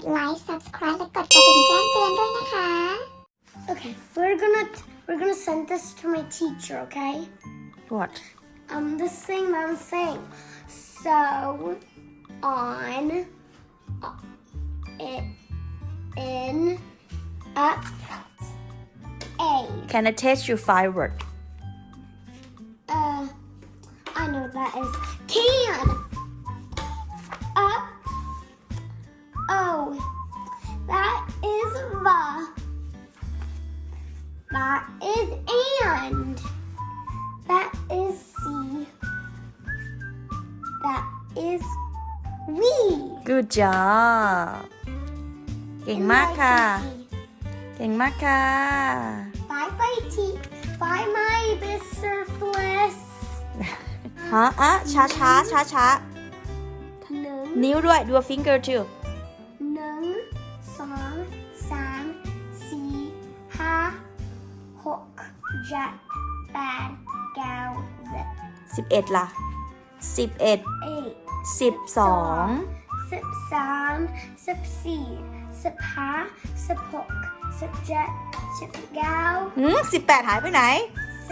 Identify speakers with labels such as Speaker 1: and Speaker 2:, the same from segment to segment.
Speaker 1: ดไลค์ subscribe และกดกระดิ่งแจ้งเตือนด้วยนะคะ
Speaker 2: Okay, we're gonna we're gonna send this to my teacher, okay?
Speaker 3: what
Speaker 2: Um, this thing that I'm saying. So on uh, it in up a.
Speaker 3: can I teach you five word
Speaker 2: Uh, I know that is can. Oh, that is the. That is and. That is C. That is we.
Speaker 3: good job เก่งมากค่ะ เก่งมากค่ะ
Speaker 2: Bye bye T. Bye my surplus.
Speaker 3: ฮะอ่ะช้าช้าช้าช้า
Speaker 2: หนึ่ง
Speaker 3: นิ้วด้วย do a finger too
Speaker 2: จ็ดแปดเก้าสิบ
Speaker 3: สิบเอ็ดล่ะสิบเอ็ด
Speaker 2: eight
Speaker 3: สิบสอง
Speaker 2: สิบสามสิบสี่สิบห้าสิบหกสิบเจ็ดสิบเก้า
Speaker 3: หืมสิบแปดหายไปไหน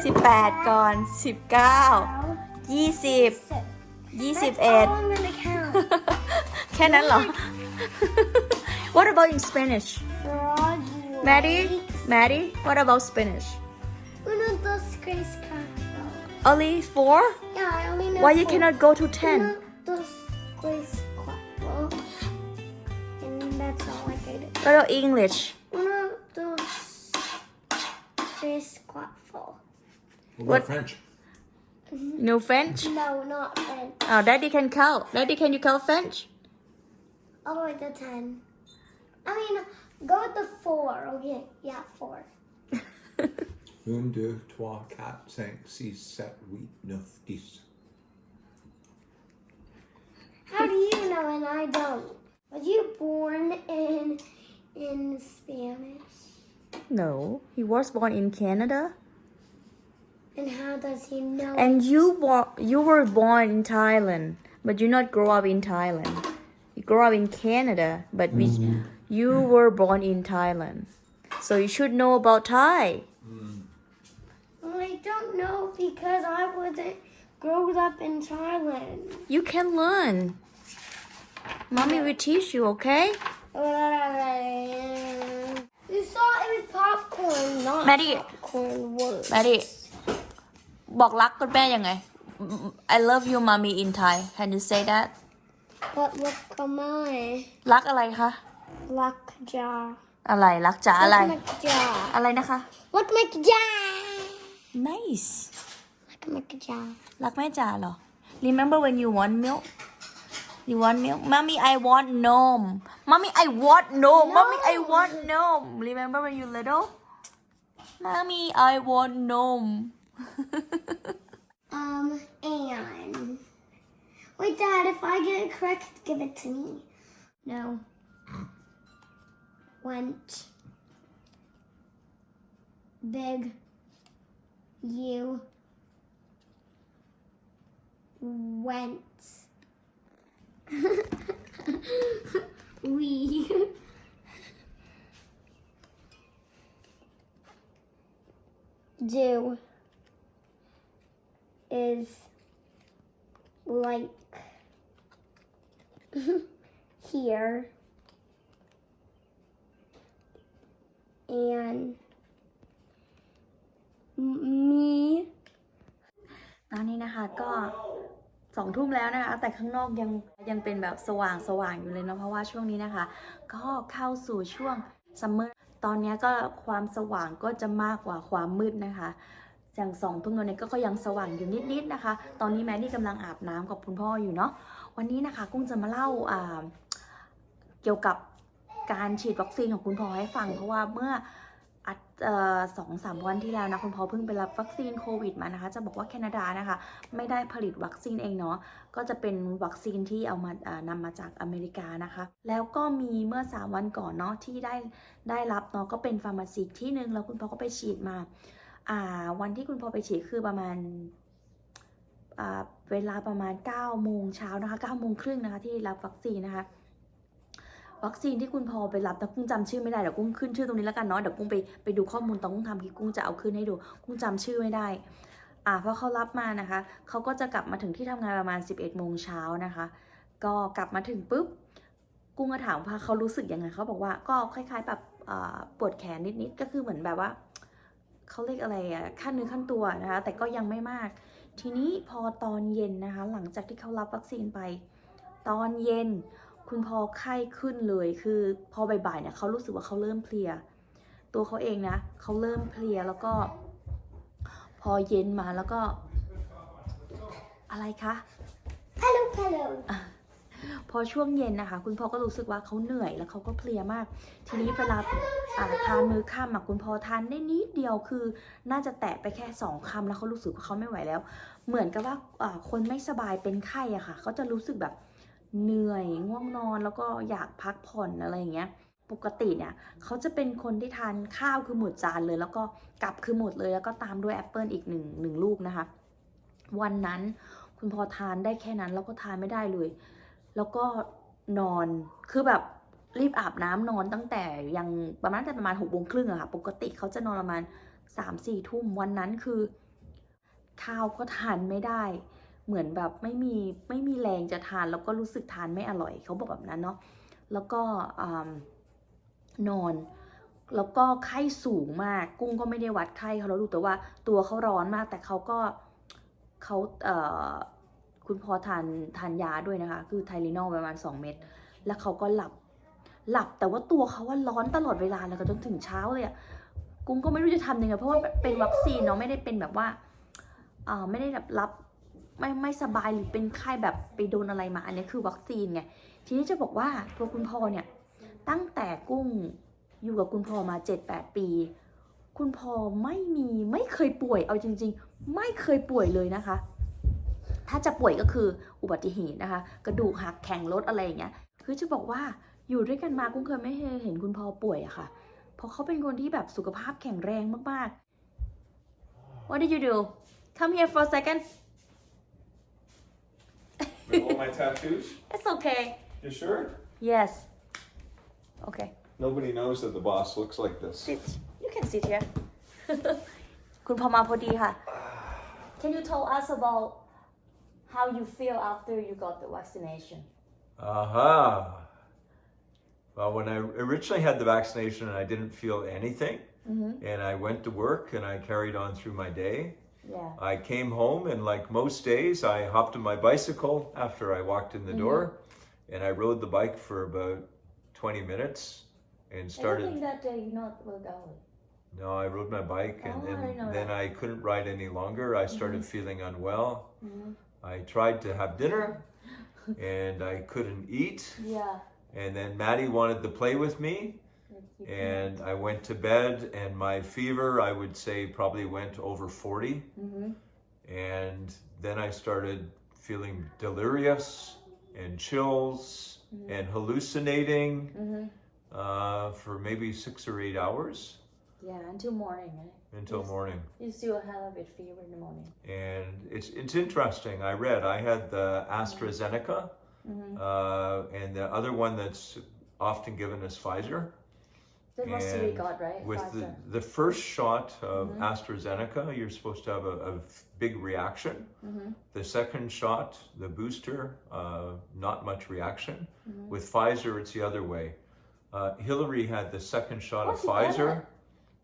Speaker 3: สิบแปดก่อนสิบเก้ายี่สิบ
Speaker 2: สิบ
Speaker 3: ยี่สิบเอ็ด
Speaker 2: That's all I'm gonna count.
Speaker 3: แค่นั้นเหรอ What about in Spanish
Speaker 2: Frog
Speaker 3: Maddie
Speaker 2: legs.
Speaker 3: Maddie What about Spanish
Speaker 2: Uno, dos, tres.
Speaker 3: Only four
Speaker 2: Yeah, I only know
Speaker 3: Why you cannot go to ten
Speaker 2: Uno, dos, tres, cuatro. And that's all I can do.
Speaker 3: What about English
Speaker 2: Uno, dos, tres, cuatro.
Speaker 4: What
Speaker 3: What-
Speaker 4: French? Mm-hmm.
Speaker 3: No French
Speaker 2: No, not ten.
Speaker 3: Oh Daddy can count Daddy can you count French
Speaker 2: All the way to ten. I mean, go with the four. Okay, yeah, four.
Speaker 4: Un, deux, trois, quatre, cinq, six, sept, huit, neuf, dix.
Speaker 2: How do you know and I don't? Was you born in in Spanish?
Speaker 3: No he was born in Canada
Speaker 2: And how does he know?
Speaker 3: And you were you were born in Thailand, but you not grow up in Thailand. You grow up in Canada, but we, mm-hmm. you were born in Thailand. So you should know about Thai.
Speaker 2: Well, I don't know because I wasn't grown up in Thailand.
Speaker 3: You can learn. Mommy will teach you, okay?
Speaker 2: You saw it was popcorn, not
Speaker 3: Maddie.
Speaker 2: popcorn words.
Speaker 3: Maddie บอกรักคุณแม่ยังไง I love you mommy in Thai Can you say that
Speaker 2: But look am I.
Speaker 3: รักอะไรคะ
Speaker 2: Look jar.
Speaker 3: อะไรรักจ๋าอะไร
Speaker 2: Look jar.
Speaker 3: อะไรนะคะ
Speaker 2: Look jar.
Speaker 3: Nice
Speaker 2: Look jar.
Speaker 3: Nice. Like my jar. Like my jar. Remember when you want milk? You want milk? Mommy, I want gnome. Mommy, I want gnome. No. Mommy, I want gnome. Remember when you little? Mommy, I want gnome.
Speaker 2: um, and. Wait, Dad, if I get it correct, give it to me. No. Went. Big. You. Went. we. Do is like here and me
Speaker 3: ตอนนี้นะคะก็สองทุ่มแล้วนะคะ แต่ข้างนอกยังยังเป็นแบบสว่างสว่างอยู่เลยเนาะเพราะว่าช่วงนี้นะคะ ก็เข้าสู่ช่วงซัมเมอร์ตอนนี้ก็ความสว่างก็จะมากกว่าความมืดนะคะอย่างสองทุ่มตอนนี้ก็ยังสว่างอยู่นิดๆนะคะ ตอนนี้แม่นี่กำลังอาบน้ำกับคุณพ่ออยู่เนาะวันนี้นะคะกุ้งจะมาเล่าเกี่ยวกับการฉีดวัคซีนของคุณพ่อให้ฟังเพราะว่าเมื่อ อัดสองสามวันที่แล้วนะคุณพ่อเพิ่งไปรับวัคซีนโควิดมานะคะ จะบอกว่าแคนาดานะคะ ไม่ได้ผลิตวัคซีนเองเนาะก็จะเป็นวัคซีนที่เอามาอ่านำมาจากอเมริกานะคะ แล้วก็มีเมื่อ 3 วันก่อนเนาะที่ได้ได้รับเนาะก็เป็นฟาร์มาซีที่หนึ่งแล้วคุณพ่อก็ไปฉีดมาอ่าวันที่คุณพ่อไปฉีดคือประมาณอ่าเวลาประมาณ9โมงเช้านะคะ9โมงครึ่งนะคะที่รับวัคซีนนะคะ วัคซีนที่คุณพอไปรับแต่กุ้งจำชื่อไม่ได้เดี๋ยวกุ้งขึ้นชื่อตรงนี้แล้วกันเนาะเดี๋ยวกุ้งไปไปดูข้อมูลตอนกุ้งทำคลิปกุ้งจะเอาขึ้นให้ดู กุ้งจำชื่อไม่ได้อ่าพอเขารับมานะคะเขาก็จะกลับมาถึงที่ทำงานประมาณ 11โมงเช้านะคะ ก็กลับมาถึงปุ๊บกุ้งก็ถามว่าเขารู้สึกยังไงเขาบอกว่าก็คล้ายๆแบบปวดแขนนิดๆก็คือเหมือนแบบว่าเขาเรียกอะไรอะขั้นเนื้อขั้นตัวนะคะ แต่ก็ยังไม่มาก ทีนี้พอตอนเย็นนะคะ หลังจากที่เขารับวัคซีนไป ตอนเย็น คุณพอไข้ขึ้นเลยคือพอบ่ายๆเนี่ยเขารู้สึกว่าเขาเริ่มเพลีย ตัวเขาเองนะเขาเริ่มเพลียแล้วก็ พอเย็นมาแล้วก็ อะไรคะ
Speaker 2: Hello, hello.
Speaker 3: พอช่วงเย็นนะคะ คุณพ่อก็รู้สึกว่าเขาเหนื่อยแล้วเขาก็เพลียมาก ทีนี้เวลาอ่าทานมื้อค่ำอะคุณพ่อทานได้นิดเดียวคือ น่าจะแตะไปแค่สองคำแล้วเขารู้สึกว่าเขาไม่ไหวแล้ว เหมือนกับว่าอ่าคนไม่สบายเป็นไข้อะค่ะเขาจะรู้สึกแบบ เหนื่อยง่วงนอนแล้วก็อยากพักผ่อนอะไรอย่างเงี้ยปกติเนี่ยเขาจะเป็นคนที่ทานข้าวคือหมดจานเลย แล้วก็กลับคือหมดเลยแล้วก็ตามด้วยแอปเปิลอีกหนึ่งหนึ่งลูกนะคะ วันนั้นคุณพอทานได้แค่นั้นแล้วก็ทานไม่ได้เลย แล้วก็นอนคือแบบรีบอาบน้ำนอนตั้งแต่ยังประมาณแต่ประมาณหกโมงครึ่งอะค่ะ ปกติเขาจะนอนประมาณสามสี่ทุ่มวันนั้นคือข้าวก็ทานไม่ได้ เหมือนแบบไม่มีไม่มีแรงจะทานแล้วก็รู้สึกทานไม่อร่อยเขาบอกแบบนั้นเนาะแล้วก็นอน แล้วก็ไข้สูงมากกุ้งก็ไม่ได้วัดไข้เขาแล้วดูแต่ว่าตัวเขาร้อนมากแต่เขาก็เขาเคุณพอทานทานยาด้วยนะคะ คือไทลินอลประมาณ 2 เม็ดแล้วเขาก็หลับหลับแต่ว่าตัวเขาว่าร้อนตลอดเวลาเลยก็จนถึงเช้าเลยอะกุ้งก็ไม่รู้จะทำยังไงเพราะว่าเป็นวัคซีนเนาะไม่ได้เป็นแบบว่าอ่าไม่ได้แบบรับ ไม่ไม่สบายหรือเป็นไข้แบบไปโดนอะไรมาอันนี้คือวัคซีนไงทีนี้จะบอกว่าตัวคุณพ่อเนี่ยตั้งแต่กุ้งอยู่กับคุณพ่อมา 7-8 ปี คุณพ่อไม่มีไม่เคยป่วยเอาจริง ๆ ไม่เคยป่วยเลยนะคะ ถ้าจะป่วยก็คืออุบัติเหตุนะคะ กระดูกหักแข่งรถอะไรอย่างเงี้ยคือจะบอกว่าอยู่ด้วยกันมากุ้งเคยไม่เคยเห็นคุณพ่อป่วยอะค่ะ เพราะเขาเป็นคนที่แบบสุขภาพแข็งแรงมากๆ What did you do Come here for a second
Speaker 4: All my tattoos?
Speaker 3: It's okay
Speaker 4: You sure?
Speaker 3: Yes Okay
Speaker 4: Nobody knows that the boss looks like this.
Speaker 3: sit you can sit here คุณพอมาพอดีค่ะ Can you tell us about how you feel after you got the vaccination
Speaker 4: Aha. Well, when I originally had the vaccination, I didn't feel anything, and I went to work and I carried on through my day.
Speaker 3: Yeah
Speaker 4: I came home, and like most days, I hopped on my bicycle after I walked in the door, and I rode the bike for about 20 minutes and started.
Speaker 3: think that day you not work out
Speaker 4: No, I rode my bike, and
Speaker 3: Oh, I
Speaker 4: then, I couldn't ride any longer. I started feeling unwell.
Speaker 3: Mhm.
Speaker 4: I tried to have dinner, and I couldn't eat.
Speaker 3: Yeah
Speaker 4: And then Maddie wanted to play with me, and I went to bed, and my fever, I would say, probably went over 40.
Speaker 3: Mhm.
Speaker 4: And then I started feeling delirious and chills and hallucinating
Speaker 3: Mhm.
Speaker 4: uh, for maybe six or eight hours
Speaker 3: Yeah until morning right?
Speaker 4: until
Speaker 3: Yes.
Speaker 4: morning.
Speaker 3: You still have a bit fever in the morning
Speaker 4: And it's it's interesting. I read I had the AstraZeneca,
Speaker 3: Mhm.
Speaker 4: uh, and the other one that's often given is Pfizer.
Speaker 3: That was Siri
Speaker 4: And
Speaker 3: got right
Speaker 4: With the,
Speaker 3: Pfizer.
Speaker 4: the first shot of
Speaker 3: Mhm.
Speaker 4: AstraZeneca, you're supposed to have a big reaction.
Speaker 3: Mhm.
Speaker 4: The second shot, the booster, uh, not much reaction.
Speaker 3: Mhm.
Speaker 4: With Pfizer, it's the other way. Uh, Hillary had the second shot
Speaker 3: Oh,
Speaker 4: of Pfizer,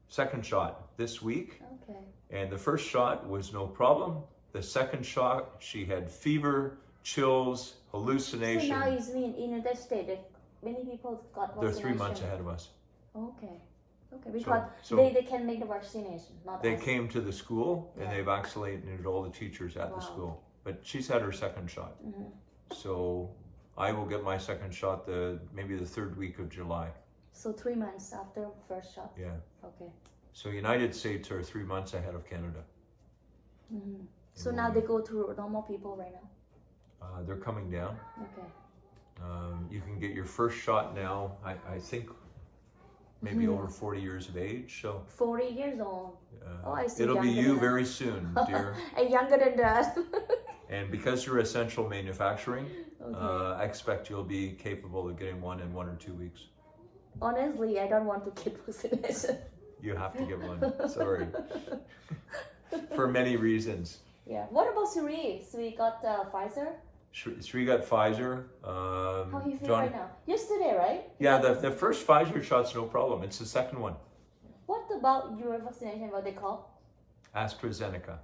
Speaker 4: second shot this week.
Speaker 3: Okay
Speaker 4: And the first shot was no problem. The second shot, she had fever, chills,
Speaker 3: So now mean in United States that many people got
Speaker 4: They're three months ahead of us.
Speaker 3: Okay. Okay, because
Speaker 4: so-
Speaker 3: they, they can make the vaccination, not
Speaker 4: They
Speaker 3: us.
Speaker 4: came to the school and they vaccinated all the teachers at the school. But she's had her second shot.
Speaker 3: Mhm.
Speaker 4: So I will get my second shot the maybe the third week of July.
Speaker 3: So three months after first shot.
Speaker 4: Yeah.
Speaker 3: Okay.
Speaker 4: So United States are three months ahead of Canada.
Speaker 3: hmm So now they go to normal people right now.
Speaker 4: Uh, they're coming down.
Speaker 3: Okay.
Speaker 4: Um, you can get your first shot now. I, I think maybe
Speaker 3: Mhm.
Speaker 4: over 40 years of age. So
Speaker 3: Forty years old.
Speaker 4: uh,
Speaker 3: Oh, I see,
Speaker 4: it'll be you very soon, dear.
Speaker 3: and younger than that.
Speaker 4: And because you're essential manufacturing,
Speaker 3: Okay.
Speaker 4: uh, I expect you'll be capable of getting one in one or two weeks.
Speaker 3: Honestly I don't want to get vaccination
Speaker 4: You have to get one. Sorry. For many reasons.
Speaker 3: yeah what about Siri we got uh, Pfizer
Speaker 4: Sri got Pfizer. Um,
Speaker 3: how he feel right now yesterday right
Speaker 4: Yeah, the, the first Pfizer shot's no problem. It's the second one,
Speaker 3: what about your vaccination what they call
Speaker 4: AstraZeneca.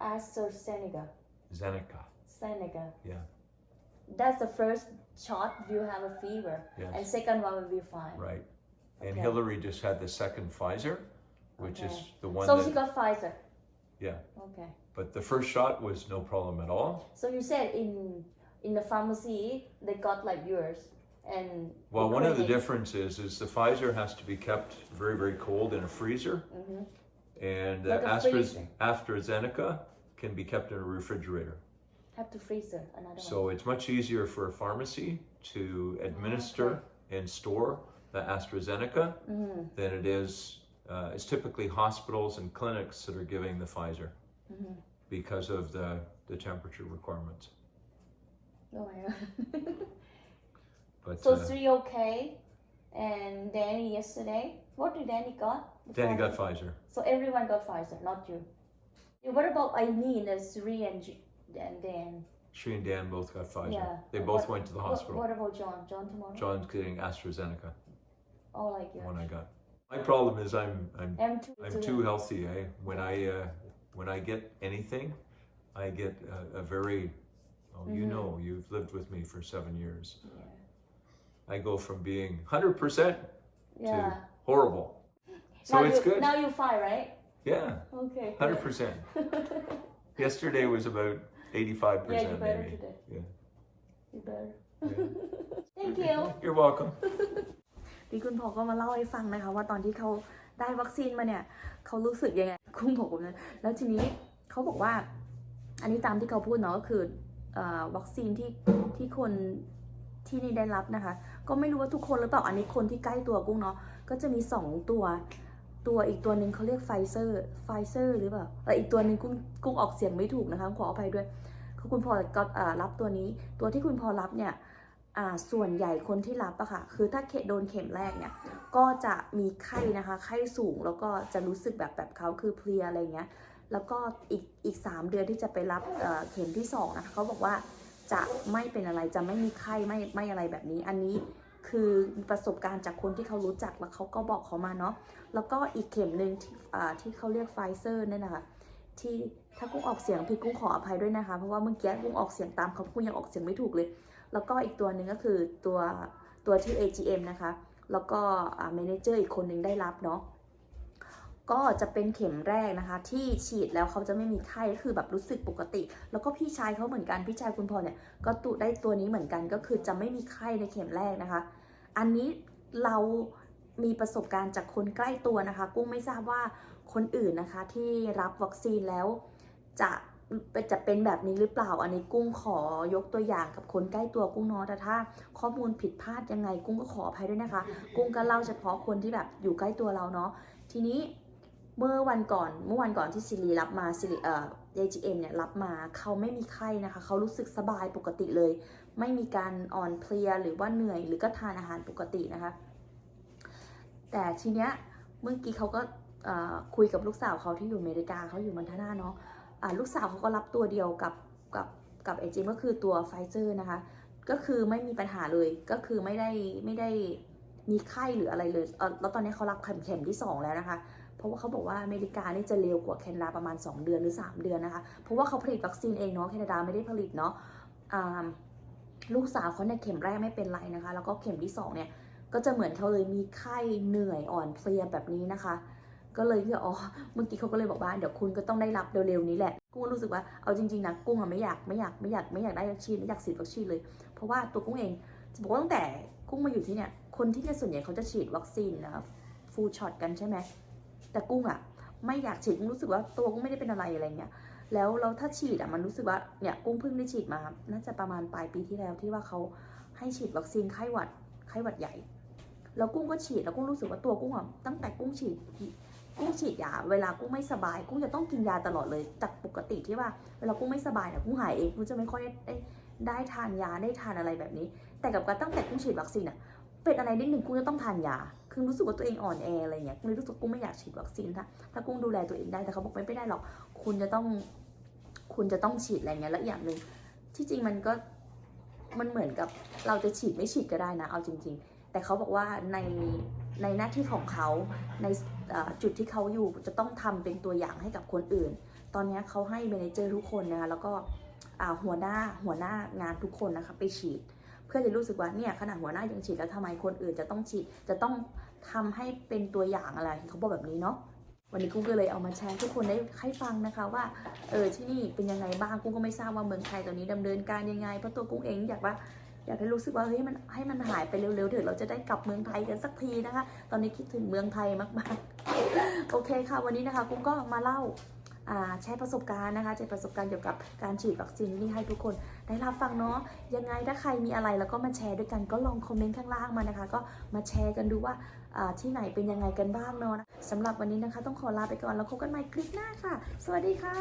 Speaker 3: AstraZeneca
Speaker 4: Zeneca.
Speaker 3: Seneca
Speaker 4: Yeah.
Speaker 3: that's the first shot you have a fever
Speaker 4: Yes.
Speaker 3: and second one will be fine
Speaker 4: Right. And
Speaker 3: Okay.
Speaker 4: Hillary just had the second Pfizer, which is
Speaker 3: Okay.
Speaker 4: the one
Speaker 3: so
Speaker 4: that.
Speaker 3: she got Pfizer
Speaker 4: Yeah.
Speaker 3: okay
Speaker 4: But the first shot was no problem at all.
Speaker 3: So you said in in the pharmacy they got like yours and
Speaker 4: Well, one of the differences is the Pfizer has to be kept very, very cold in a freezer,
Speaker 3: Mhm.
Speaker 4: and the
Speaker 3: Like a
Speaker 4: Astra-
Speaker 3: freezer.
Speaker 4: AstraZeneca can be kept in a refrigerator.
Speaker 3: have to freezer another
Speaker 4: So it's much easier for a pharmacy to administer and store the AstraZeneca
Speaker 3: one. Mm-hmm.
Speaker 4: than it is. Uh, it's typically hospitals and clinics that are giving the Pfizer
Speaker 3: Mhm.
Speaker 4: because of the, the temperature requirements.
Speaker 3: Oh my god.
Speaker 4: But
Speaker 3: so
Speaker 4: uh,
Speaker 3: three okay, and Danny yesterday. What did Danny got?
Speaker 4: Danny got
Speaker 3: Pfizer? So everyone got Pfizer, not you. What about Eileen, uh, Sri and J- and Dan?
Speaker 4: She and Dan both got Pfizer.
Speaker 3: Yeah.
Speaker 4: They
Speaker 3: What-
Speaker 4: both went to the hospital.
Speaker 3: what about John? John tomorrow?
Speaker 4: John's getting AstraZeneca.
Speaker 3: Oh, like you.
Speaker 4: one I got. My problem is I'm I'm
Speaker 3: I'm too.
Speaker 4: I'm too healthy. I when I uh, when I get anything, I get a, a very oh you
Speaker 3: Mhm.
Speaker 4: know you've lived with me for seven years.
Speaker 3: Yeah.
Speaker 4: I go from being hundred percent
Speaker 3: Yeah.
Speaker 4: horrible. So
Speaker 3: now
Speaker 4: it's
Speaker 3: you,
Speaker 4: good.
Speaker 3: Now you fine, right?
Speaker 4: Yeah,
Speaker 3: Okay.
Speaker 4: hundred percent. Yesterday was about eighty-five
Speaker 3: yeah, you
Speaker 4: percent
Speaker 3: better
Speaker 4: maybe.
Speaker 3: today.
Speaker 4: Yeah.
Speaker 3: You better.
Speaker 4: Yeah.
Speaker 3: Thank you.
Speaker 4: You're welcome.
Speaker 3: พี่คุณพ่อก็มาเล่าให้ฟังนะคะว่าตอนที่เขา ได้วัคซีนมาเนี่ยเขารู้สึกยังไงคุณบอกผมนะแล้วทีนี้เขาบอกว่า อันนี้ตามที่เขาพูดเนาะก็คืออวัคซีนที่ที่คนที่นี่ได้รับนะคะ ก็ไม่รู้ว่าทุกคนหรือเปล่าอันนี้คนที่ใกล้ตัวกุ้งเนาะก็จะมี 2 ตัวตัวอีกตัวหนึ่งเขาเรียกไฟเซอร์ไฟเซอร์หรือเปล่าแต่อีกตัวหนึ่งกุ้งกุ้งออกเสียงไม่ถูกนะคะขออภัยด้วยคือคุณพอรับตัวนี้ ตัวที่คุณพอรับเนี่ย ส่วนใหญ่คนที่รับอะค่ะ คือถ้าเขโดนเข็มแรกเนี่ย ก็จะมีไข้นะคะ ไข้สูงแล้วก็จะรู้สึกแบบแบบเขาคือเพลียอะไรเงี้ย แล้วก็อีกอีกสามเดือนที่จะไปรับเเข็มที่สองนะคะเขาบอกว่าจะไม่เป็นอะไรจะไม่มีไข้ไม่ไม่อะไรแบบนี้ อันนี้คือประสบการณ์จากคนที่เขารู้จักแล้วเขาก็บอกเขามาเนาะ แล้วก็อีกเข็มหนึ่งที่ที่เขาเรียกไฟเซอร์เนี่ยนะคะที่ถ้ากุ้งออกเสียงผิดกุ้งขออภัยด้วยนะคะ เพราะว่าเมื่อกี้กุ้งออกเสียงตามเขากุ้งยังออกเสียงไม่ถูกเลย แล้วก็อีกตัวหนึ่งก็คือตัวตัวที่ AGM นะคะ แล้วก็เมนเจอร์อีกคนหนึ่งได้รับเนาะก็จะเป็นเข็มแรกนะคะ ที่ฉีดแล้วเขาจะไม่มีไข้ก็คือแบบรู้สึกปกติ แล้วก็พี่ชายเขาเหมือนกันพี่ชายคุณพ่อเนี่ยก็ตุได้ตัวนี้เหมือนกันก็คือจะไม่มีไข้ในเข็มแรกนะคะ อันนี้เรามีประสบการณ์จากคนใกล้ตัวนะคะ กุ้งไม่ทราบว่าคนอื่นนะคะที่รับวัคซีนแล้วจะ จะเป็นแบบนี้หรือเปล่า อันนี้กุ้งขอยกตัวอย่างกับคนใกล้ตัวกุ้งเนาะแต่ถ้า ข้อมูลผิดพลาดยังไงกุ้งก็ขออภัยด้วยนะคะ กุ้งก็เล่าเฉพาะคนที่แบบอยู่ใกล้ตัวเราเนาะทีนี้เมื่อวันก่อนเมื่อวันก่อนที่ซิริรับมาซิริเอ่อ AGM เนี่ยรับมาเขาไม่มีไข้นะคะเขารู้สึกสบายปกติเลย ไม่มีการอ่อนเพลียหรือว่าเหนื่อยหรือก็ทานอาหารปกตินะคะ แต่ทีเนี้ยเมื่อกี้เขาก็คุยกับลูกสาวเขาที่อยู่อเมริกาเขาอยู่มอนทนาเนาะ ลูกสาวเขาก็รับตัวเดียวกับกับกับเอจิมก็คือตัวไฟเซอร์นะคะ ก็คือไม่มีปัญหาเลยก็คือไม่ได้ไม่ได้มีไข้หรืออะไรเลยเแล้วตอนนี้เขารับเข็มที่ 2 แล้วนะคะ เพราะว่าเขาบอกว่าอเมริกานี่จะเร็วกว่าแคนาดาประมาณ 2 เดือนหรือ 3 เดือนนะคะ เพราะว่าเขาผลิตวัคซีนเองเนาะแคนาดาไม่ได้ผลิตเนาะลูกสาวเขาเนี่ยเข็มแรกไม่เป็นไรนะคะ แล้วก็เข็มที่สองเนี่ยก็จะเหมือนเขาเลยมีไข้เหนื่อยอ่อนเพลียแบบนี้นะคะ ก็เลยที่อ๋อเมื่อกี้เขาก็เลยบอกว่าเดี๋ยวคุณก็ต้องได้รับเร็วๆนี้แหละกุ้งรู้สึกว่าเอาจริงๆนะกุ้งอะไม่อยากไม่อยากไม่อยากไม่อยากได้วัคซีนไม่อยากฉีดวัคซีนเลย เพราะว่าตัวกุ้งเองจะบอกว่าตั้งแต่กุ้งมาอยู่ที่เนี่ยคนที่เนี่ยส่วนใหญ่เขาจะฉีดวัคซีนนะฟูลช็อตกันใช่ไหมแต่กุ้งอะไม่อยากฉีดกุ้งรู้สึกว่าตัวกุ้งไม่ได้เป็นอะไรอะไรเงี้ยแล้วเราถ้าฉีดอะมันรู้สึกว่าเนี่ยกุ้งเพิ่งได้ฉีดมา น่าจะประมาณปลายปีที่แล้วที่ว่าเขาให้ฉีดวัคซีนไข้หวัดไข้หวัดใหญ่แล้วกุ้งก็ฉีดแล้วกุ้งรู้สึกว่าตัวกุ้งอะตั้งแต่กุ้งฉีด กุ้งฉีดยา เวลากุ้งไม่สบาย กุ้งจะต้องกินยาตลอดเลย จากปกติที่ว่า เวลากุ้งไม่สบายเนี่ยกุ้งหายเอง กุ้งจะไม่ค่อยได้ได้ทานยาได้ทานอะไรแบบนี้ แต่กับการตั้งแต่กุ้งฉีดวัคซีนอะเป็นอะไรนิดหนึ่งกุ้งจะต้องทานยา คือรู้สึกว่าตัวเองอ่อนแออะไรเงี้ยกุ้งเลยรู้สึกกุ้งไม่อยากฉีดวัคซีนถ้าถ้ากุ้งดูแลตัวเองได้ แต่เขาบอกไม่ได้หรอก คุณจะต้อง คุณจะต้องฉีดอะไรเงี้ย แล้วอย่างหนึ่งที่จริงมันก็มันเหมือนกับเราจะฉีดไม่ฉีดก็ได้นะ เอาจริง ๆ แต่เขาบอกว่าในในหน้าที่ของเขาใน จุดที่เขาอยู่จะต้องทำเป็นตัวอย่างให้กับคนอื่น ตอนนี้เขาให้เมนเจอร์ทุกคนนะคะแล้วก็หัวหน้าหัวหน้างานทุกคนนะคะไปฉีด เพื่อจะรู้สึกว่าเนี่ยขนาดหัวหน้ายังฉีดแล้วทำไมคนอื่นจะต้องฉีดจะต้องทำให้เป็นตัวอย่างอะไรเขาบอกแบบนี้เนาะวันนี้กุ้งก็เลยเอามาแชร์ทุกคนได้ให้ฟังนะคะว่าเออที่นี่เป็นยังไงบ้างกุ้งก็ไม่ทราบว่าเมืองไทยตอนนี้ดำเนินการยังไงเพราะตัวกุ้งเองอยากว่าอยากให้รู้สึกว่าเฮ้ยมันให้มันหายไปเร็วๆเถอะเราจะได้กลับเมืองไทยกันสักทีนะคะ ตอนนี้คิดถึงเมืองไทยมากๆ โอเคค่ะ วันนี้นะคะกุ้งก็มาเล่าแชร์ประสบการณ์นะคะแชร์ประสบการณ์เกี่ยวกับการฉีดวัคซีนนี่ให้ทุกคนได้รับฟังเนาะยังไงถ้าใครมีอะไรแล้วก็มาแชร์ด้วยกันก็ลองคอมเมนต์ข้างล่างมานะคะ ก็มาแชร์กันดูว่าอ่าที่ไหนเป็นยังไงกันบ้างเนาะสำหรับวันนี้นะคะ ต้องขอลาไปก่อนแล้วพบกันใหม่คลิปหน้าค่ะ สวัสดีค่ะ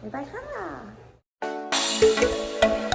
Speaker 3: บ๊ายบายค่ะ